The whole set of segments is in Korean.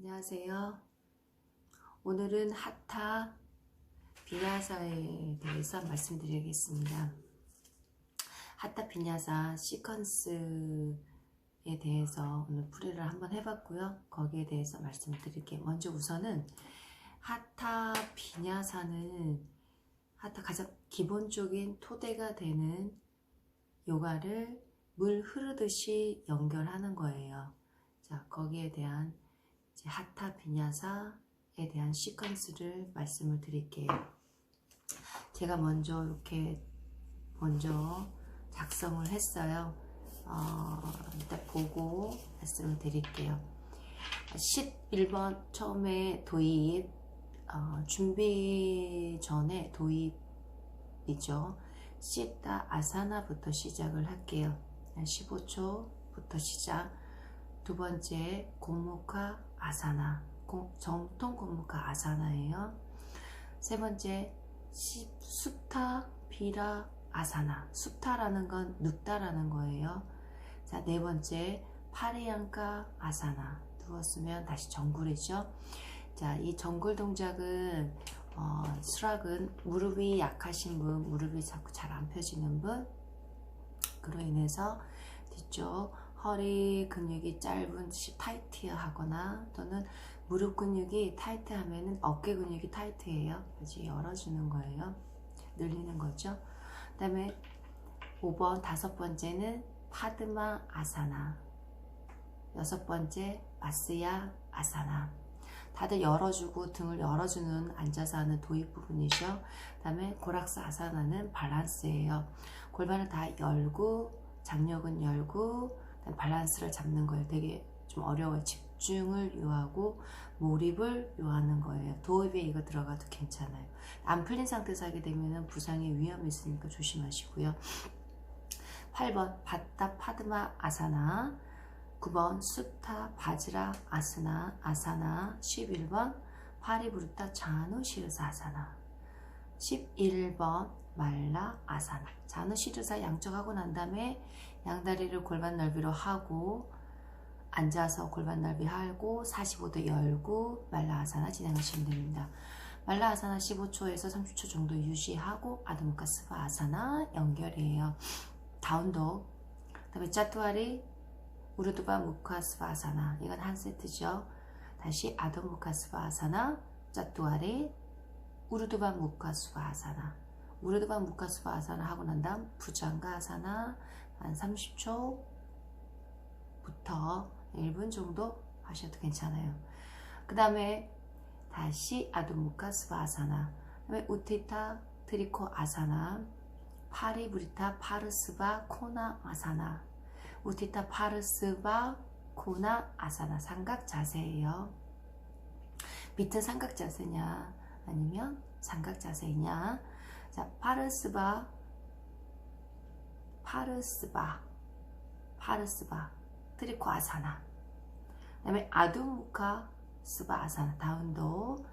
안녕하세요. 오늘은 하타 비냐사에 대해서 말씀드리겠습니다. 하타 비냐사 시퀀스에 대해서 오늘 풀이를 한번 해봤고요. 거기에 대해서 말씀드릴게요. 먼저 우선은 하타 비냐사는 하타 가장 기본적인 토대가 되는 요가를 물 흐르듯이 연결하는 거예요. 자, 거기에 대한 하타 비냐사에 대한 시퀀스를 말씀을 드릴게요. 제가 먼저 이렇게 먼저 작성을 했어요. 어, 일단 보고 말씀을 드릴게요. 11번 처음에 도입 어, 준비 전에 도입이죠. 시타 아사나부터 시작을 할게요. 15초부터 시작. 두 번째 고무카 아사나 정통 고무카 아사나예요. 세 번째 수타 비라 아사나 수타라는 건 눕다라는 거예요. 자, 네 번째 파리앙카 아사나 누웠으면 다시 정굴이죠. 자, 이 정굴 동작은 어, 수락은 무릎이 약하신 분, 무릎이 자꾸 잘 안 펴지는 분, 그로 인해서 뒤쪽 허리 근육이 짧은 타이트 하거나 또는 무릎 근육이 타이트 하면은 어깨 근육이 타이트해요. 그래서 열어주는 거예요. 늘리는 거죠. 그 다음에 5번, 다섯 번째는 파드마 아사나. 여섯 번째, 마스야 아사나. 다들 열어주고 등을 열어주는 앉아서 하는 도입 부분이죠. 그 다음에 고락사 아사나는 밸런스예요. 골반을 다 열고 장력은 열고 밸런스를 잡는 거예요. 되게 좀 어려워요. 집중을 요하고 몰입을 요하는 거예요. 도입에 이거 들어가도 괜찮아요. 안 풀린 상태에서 하게 되면 부상의 위험이 있으니까 조심하시고요. 8번 바타 파드마 아사나 9번 수타 바지라 아스나 아사나 11번 파리부르타 자누 시르사 아사나 11번 말라 아사나 자누 시르사 양쪽하고 난 다음에 양다리를 골반 넓이로 하고 앉아서 골반 넓이 하고 45도 열고 말라 아사나 진행하시면 됩니다. 말라 아사나 15초에서 30초 정도 유지하고 아드무카 스바 아사나 연결이에요. 다운도 그 다음에 짜투아리 우르두바 무카스바 아사나 이건 한 세트죠. 다시 아드무카스바 아사나 짜투아리 우르두바 무카스바 아사나 우르두바 무카스바 아사나 하고 난 다음 부장가 아사나 한 30초부터 1분 정도 하셔도 괜찮아요. 그 다음에 다시 아두무카 스바 아사나 그 다음에 우티타 트리코 아사나 파리브리타 파르스바 코나 아사나 우티타 파르스바 코나 아사나 삼각 자세예요. 밑은 삼각 자세냐 아니면 삼각 자세냐? 자 파르스바 파르스바 파르스바 트리코 아사나. 그 다음에 아두무카 스바 아사나 다운도.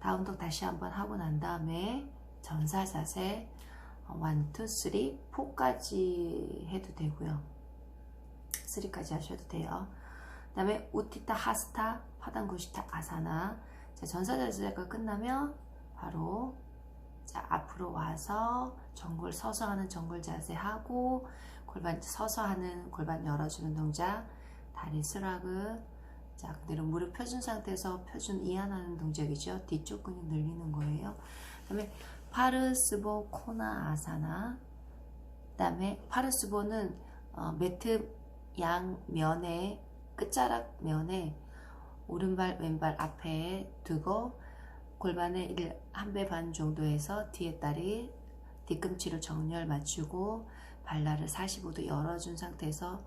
다운도 다시 한번 하고 난 다음에 전사 자세 1, 2, 3, 4까지 해도 되고요. 3까지 하셔도 돼요. 그 다음에 우티타 하스타 파단구시타 아사나 자, 전사 자세가 끝나면 바로 자, 앞으로 와서 정골 서서 하는 정골 자세 하고 골반 서서 하는 골반 열어주는 동작 다리 스락은 자 그대로 무릎 펴준 상태에서 펴준 이완하는 동작이죠. 뒤쪽 근육 늘리는 거예요. 그 다음에 파르스보 코나 아사나 그 다음에 파르스보는 어, 매트 양 면에 끝자락 면에 오른발 왼발 앞에 두고 골반에 한배 반 정도에서 뒤에 다리 뒤꿈치를 정렬 맞추고 발날을 45도 열어준 상태에서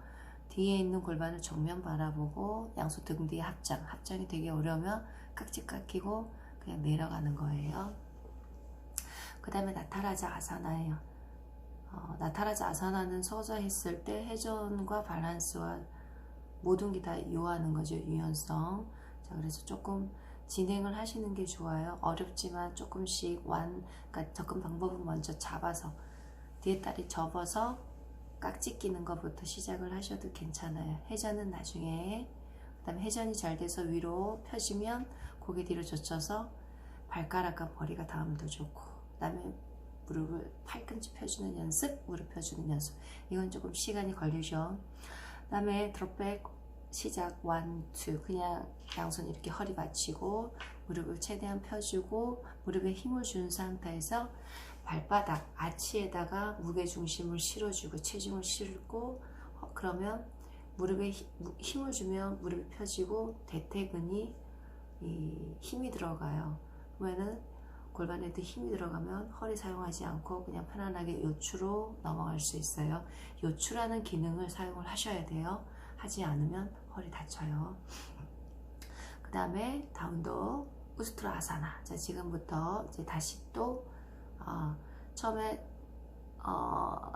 뒤에 있는 골반을 정면 바라보고 양손 등 뒤에 합장. 합장이 되게 어려우면 깍지 깎이고 그냥 내려가는 거예요. 그 다음에 나타라자 아사나예요. 어, 나타라자 아사나는 서서 했을 때 회전과 밸런스와 모든 게 다 요하는 거죠 유연성 자 그래서 조금 진행을 하시는 게 좋아요. 어렵지만 조금씩 완, 그러니까 접근 방법은 먼저 잡아서 뒤에 다리 접어서 깍지 끼는 것부터 시작을 하셔도 괜찮아요. 회전은 나중에 그 다음에 회전이 잘 돼서 위로 펴지면 고개 뒤로 젖혀서 발가락과 머리가 닿으면 더 좋고 그 다음에 무릎을 팔꿈치 펴주는 연습, 무릎 펴주는 연습 이건 조금 시간이 걸리죠 그 다음에 드롭백 시작 1, 2 그냥 양손 이렇게 허리 받치고 무릎을 최대한 펴주고 무릎에 힘을 준 상태에서 발바닥 아치에다가 무게 중심을 실어주고 체중을 실고 어, 그러면 무릎에 힘을 주면 무릎이 펴지고 대퇴근이 힘이 들어가요. 그러면은 골반에도 힘이 들어가면 허리 사용하지 않고 그냥 편안하게 요추로 넘어갈 수 있어요. 요추라는 기능을 사용을 하셔야 돼요. 하지 않으면 허리 다쳐요. 그 다음에 다운도 우스트라 아사나. 자 지금부터 이제 다시 또 어, 처음에 어,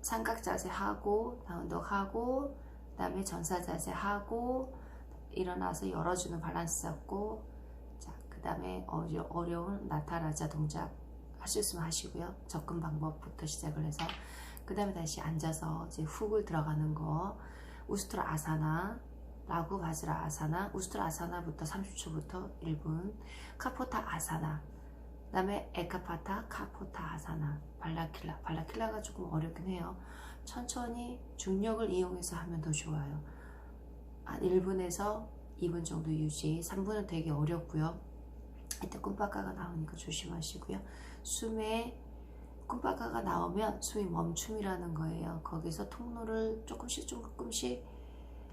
삼각 자세 하고 다운도 하고 그 다음에 전사 자세 하고 일어나서 열어주는 밸런스 잡고 다음에 어려운 나타라자 동작 하실 수 하시고요. 접근 방법부터 시작을 해서. 그 다음에 다시 앉아서 이제 훅을 들어가는 거. 우스트라 아사나 라구 바즈라 아사나 우스트라 아사나부터 30초부터 1분. 카포타 아사나. 그 다음에 에카파타 카포타 아사나. 발라킬라. 발라킬라가 조금 어렵긴 해요. 천천히 중력을 이용해서 하면 더 좋아요. 한 1분에서 2분 정도 유지. 3분은 되게 어렵고요 이때 꿈바가가 나오니까 조심하시고요 숨에 꿈바가가 나오면 숨이 멈춤이라는 거예요 거기서 통로를 조금씩 조금씩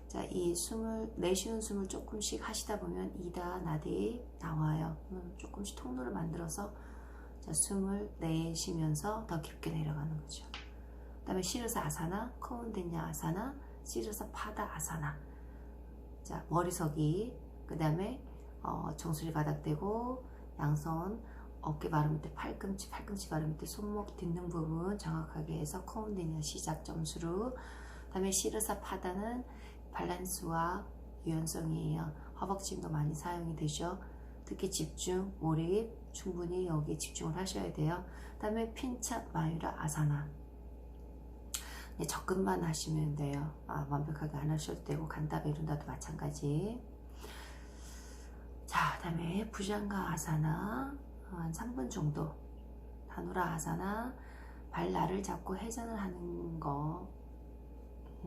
자, 이 숨을 내쉬는 숨을 조금씩 하시다 보면 이다 나디 나와요. 조금씩 통로를 만들어서 자, 숨을 내쉬면서 더 깊게 내려가는 거죠. 그 다음에 시르사 아사나, 코운덴냐 아사나, 시르사 파다 아사나. 자, 머리석이 그 다음에 어, 정수리 바닥 대고 양손 어깨 바른 밑에 팔꿈치, 팔꿈치 바른 밑에 손목 딛는 부분 정확하게 해서 코운덴냐 시작 점수로 그다음에 시르사 파다는 밸런스와 유연성이에요. 허벅지도 많이 사용이 되죠. 특히 집중, 몰입 충분히 여기에 집중을 하셔야 돼요. 그 다음에 핀차, 마유라, 아사나 네, 접근만 하시면 돼요. 아, 완벽하게 안 하셔도 되고 간다베 이룬다도 마찬가지 자, 그 다음에 부장가 아사나 한 3분 정도 다누라 아사나 발날을 잡고 회전을 하는 거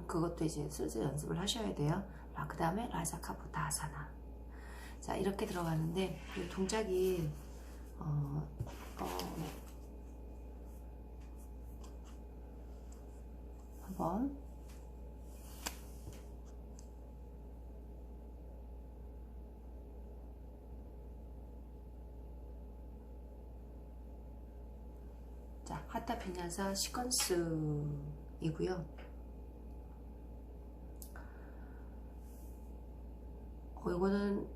그것도 이제 슬슬 연습을 하셔야 돼요. 아, 그 다음에 라자카부타 아사나. 자, 이렇게 들어가는데, 이 동작이, 어, 어, 한번 자, 하타 비냐사 시퀀스이고요. 어, 이거는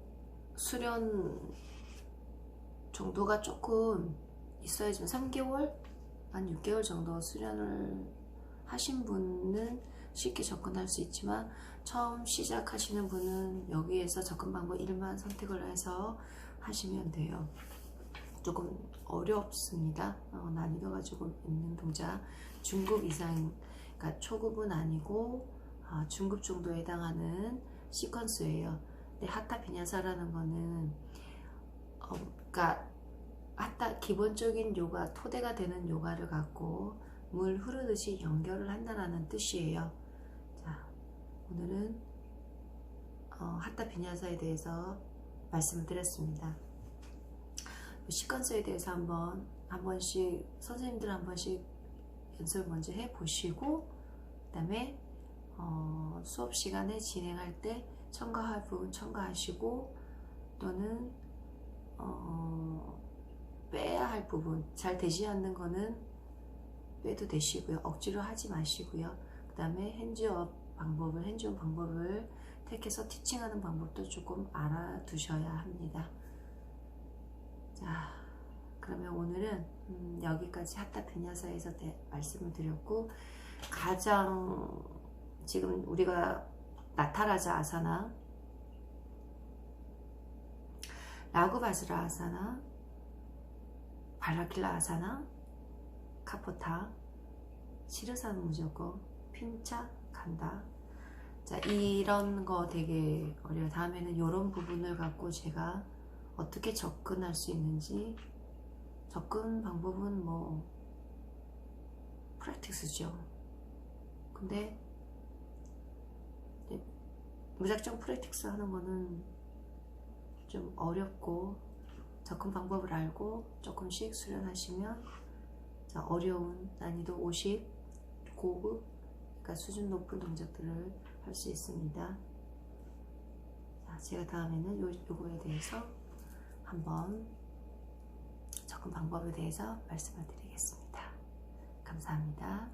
수련 정도가 조금 있어야지만 3개월? 한 6개월 정도 수련을 하신 분은 쉽게 접근할 수 있지만 처음 시작하시는 분은 여기에서 접근 방법 1만 선택을 해서 하시면 돼요. 조금 어렵습니다. 어, 난이도가 조금 있는 동작. 중급 이상, 그러니까 초급은 아니고 아, 중급 정도에 해당하는 시퀀스예요. 근데 하타 비냐사라는 거는 어, 그러니까 하타 기본적인 요가 토대가 되는 요가를 갖고 물 흐르듯이 연결을 한다라는 뜻이에요. 자, 오늘은 어, 하타 비냐사에 대해서 말씀을 드렸습니다. 시퀀스에 대해서 한번 한 번씩 선생님들 한 번씩 연습을 먼저 해 보시고 그다음에 어, 수업 시간에 진행할 때 첨가할 부분 첨가하시고 또는 어, 빼야 할 부분 잘 되지 않는 거는 빼도 되시고요. 억지로 하지 마시고요. 그 다음에 핸즈업 방법을 핸즈업 방법을 택해서 티칭하는 방법도 조금 알아두셔야 합니다 자 그러면 오늘은 음, 여기까지 핫타 비냐사에서 말씀을 드렸고 가장 지금 우리가 나타라자 아사나 라구바스라 아사나 발라킬라 아사나 카포타 시르사는 무조건 핀차 간다 자, 이런 거 되게 어려워요. 다음에는 이런 부분을 갖고 제가 어떻게 접근할 수 있는지 접근 방법은 뭐 프랙티스죠. 근데 무작정 프랙티스 하는 거는 좀 어렵고 접근 방법을 알고 조금씩 수련하시면 자, 어려운 난이도 50 고급 그러니까 수준 높은 동작들을 할 수 있습니다. 자, 제가 다음에는 요, 요거에 대해서 한번 접근 방법에 대해서 말씀을 드리겠습니다. 감사합니다.